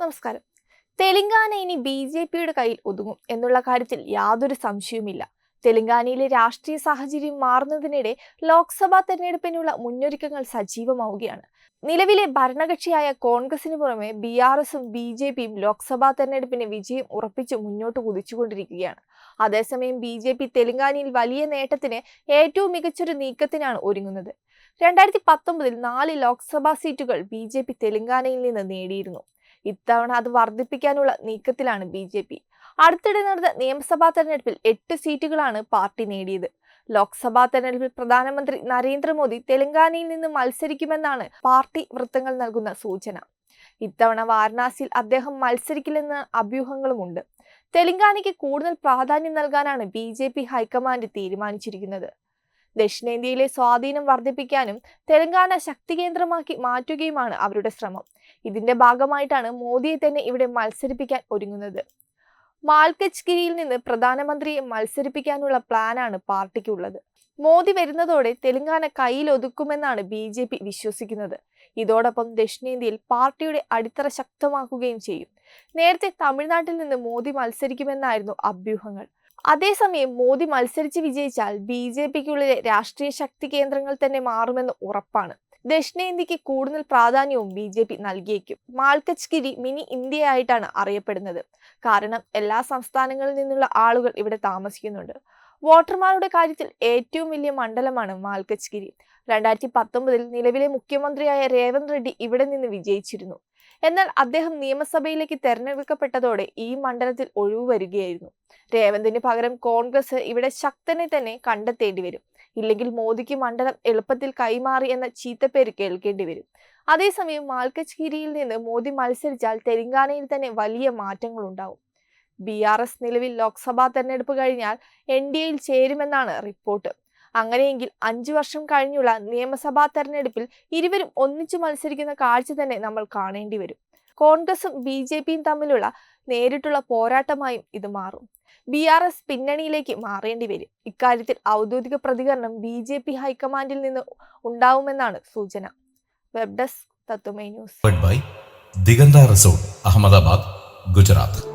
നമസ്കാരം. തെലങ്കാന ഇനി B J പിയുടെ കയ്യിൽ ഒതുങ്ങും എന്നുള്ള കാര്യത്തിൽ യാതൊരു സംശയവുമില്ല. തെലങ്കാനയിലെ രാഷ്ട്രീയ സാഹചര്യം മാറുന്നതിനിടെ ലോക്സഭാ തെരഞ്ഞെടുപ്പിനുള്ള മുന്നൊരുക്കങ്ങൾ സജീവമാവുകയാണ്. നിലവിലെ ഭരണകക്ഷിയായ കോൺഗ്രസിന് പുറമെ ബി ആർ എസും ബി ജെ പിയും ലോക്സഭാ തെരഞ്ഞെടുപ്പിന് വിജയം ഉറപ്പിച്ച് മുന്നോട്ട് കുതിച്ചുകൊണ്ടിരിക്കുകയാണ്. അതേസമയം ബി ജെ പി തെലങ്കാനയിൽ വലിയ നേട്ടത്തിന് ഏറ്റവും മികച്ചൊരു നീക്കത്തിനാണ് ഒരുങ്ങുന്നത്. രണ്ടായിരത്തി പത്തൊമ്പതിൽ നാല് ലോക്സഭാ സീറ്റുകൾ ബി ജെ പി തെലങ്കാനയിൽ നിന്ന് നേടിയിരുന്നു. ഇത്തവണ അത് വർദ്ധിപ്പിക്കാനുള്ള നീക്കത്തിലാണ് ബി ജെ പി. അടുത്തിടെ നടന്ന നിയമസഭാ തെരഞ്ഞെടുപ്പിൽ എട്ട് സീറ്റുകളാണ് പാർട്ടി നേടിയത്. ലോക്സഭാ തെരഞ്ഞെടുപ്പിൽ പ്രധാനമന്ത്രി നരേന്ദ്രമോദി തെലങ്കാനയിൽ നിന്ന് മത്സരിക്കുമെന്നാണ് പാർട്ടി വൃത്തങ്ങൾ നൽകുന്ന സൂചന. ഇത്തവണ വാരണാസിയിൽ അദ്ദേഹം മത്സരിക്കില്ലെന്ന അഭ്യൂഹങ്ങളുമുണ്ട്. തെലങ്കാനയ്ക്ക് കൂടുതൽ പ്രാധാന്യം നൽകാനാണ് ബി ജെ പി ഹൈക്കമാൻഡ് തീരുമാനിച്ചിരിക്കുന്നത്. ദക്ഷിണേന്ത്യയിലെ സ്വാധീനം വർദ്ധിപ്പിക്കാനും തെലങ്കാന ശക്തി കേന്ദ്രമാക്കി മാറ്റുകയുമാണ് അവരുടെ ശ്രമം. ഇതിന്റെ ഭാഗമായിട്ടാണ് മോദിയെ തന്നെ ഇവിടെ മത്സരിപ്പിക്കാൻ ഒരുങ്ങുന്നത്. മാൽക്കച്ച്ഗിരിയിൽ നിന്ന് പ്രധാനമന്ത്രിയെ മത്സരിപ്പിക്കാനുള്ള പ്ലാനാണ് പാർട്ടിക്കുള്ളത്. മോദി വരുന്നതോടെ തെലങ്കാന കയ്യിലൊതുക്കുമെന്നാണ് ബി ജെ പി വിശ്വസിക്കുന്നത്. ഇതോടൊപ്പം ദക്ഷിണേന്ത്യയിൽ പാർട്ടിയുടെ അടിത്തറ ശക്തമാക്കുകയും ചെയ്യും. നേരത്തെ തമിഴ്നാട്ടിൽ നിന്ന് മോദി മത്സരിക്കുമെന്നായിരുന്നു അഭ്യൂഹങ്ങൾ. അതേസമയം മോദി മത്സരിച്ച് വിജയിച്ചാൽ ബി ജെ പിക്കുള്ളിലെ രാഷ്ട്രീയ ശക്തി കേന്ദ്രങ്ങൾ തന്നെ മാറുമെന്ന് ഉറപ്പാണ്. ദക്ഷിണേന്ത്യക്ക് കൂടുതൽ പ്രാധാന്യവും ബി ജെ പി നൽകിയേക്കും. മാൽക്കച്ച്ഗിരി മിനി ഇന്ത്യയായിട്ടാണ് അറിയപ്പെടുന്നത്. കാരണം എല്ലാ സംസ്ഥാനങ്ങളിൽ നിന്നുള്ള ആളുകൾ ഇവിടെ താമസിക്കുന്നുണ്ട്. വോട്ടർമാരുടെ കാര്യത്തിൽ ഏറ്റവും വലിയ മണ്ഡലമാണ് മാൽക്കച്ച്ഗിരി. രണ്ടായിരത്തി പത്തൊമ്പതിൽ നിലവിലെ മുഖ്യമന്ത്രിയായ രേവന്ത് റെഡ്ഡി ഇവിടെ നിന്ന് വിജയിച്ചിരുന്നു. എന്നാൽ അദ്ദേഹം നിയമസഭയിലേക്ക് തെരഞ്ഞെടുക്കപ്പെട്ടതോടെ ഈ മണ്ഡലത്തിൽ ഒഴിവ് വരികയായിരുന്നു. രേവന്തിന് പകരം കോൺഗ്രസ് ഇവിടെ ശക്തനെ തന്നെ കണ്ടെത്തേണ്ടി വരും. ഇല്ലെങ്കിൽ മോദിക്ക് മണ്ഡലം എളുപ്പത്തിൽ കൈമാറി എന്ന ചീത്തപ്പേര് കേൾക്കേണ്ടി വരും. അതേസമയം മാൽക്കച്ചേരിയിൽ നിന്ന് മോദി മത്സരിച്ചാൽ തെലങ്കാനയിൽ തന്നെ വലിയ മാറ്റങ്ങൾ ഉണ്ടാവും. ബി ആർ എസ് നിലവിൽ ലോക്സഭാ തെരഞ്ഞെടുപ്പ് കഴിഞ്ഞാൽ എൻ ഡി എയിൽ ചേരുമെന്നാണ് റിപ്പോർട്ട്. അങ്ങനെയെങ്കിൽ അഞ്ചു വർഷം കഴിഞ്ഞുള്ള നിയമസഭാ തെരഞ്ഞെടുപ്പിൽ ഇരുവരും ഒന്നിച്ചു മത്സരിക്കുന്ന കാഴ്ച തന്നെ നമ്മൾ കാണേണ്ടി വരും. കോൺഗ്രസും ബി ജെ പിയും തമ്മിലുള്ള നേരിട്ടുള്ള പോരാട്ടമായും ഇത് മാറും. ബി ആർ എസ് പിന്നണിയിലേക്ക് മാറേണ്ടി വരും. ഇക്കാര്യത്തിൽ ഔദ്യോഗിക പ്രതികരണം ബി ജെ പി ഹൈക്കമാൻഡിൽ നിന്ന് ഉണ്ടാവുമെന്നാണ് സൂചന. Web desk Tatwamayi news. Diganta resort Ahmedabad Gujarat.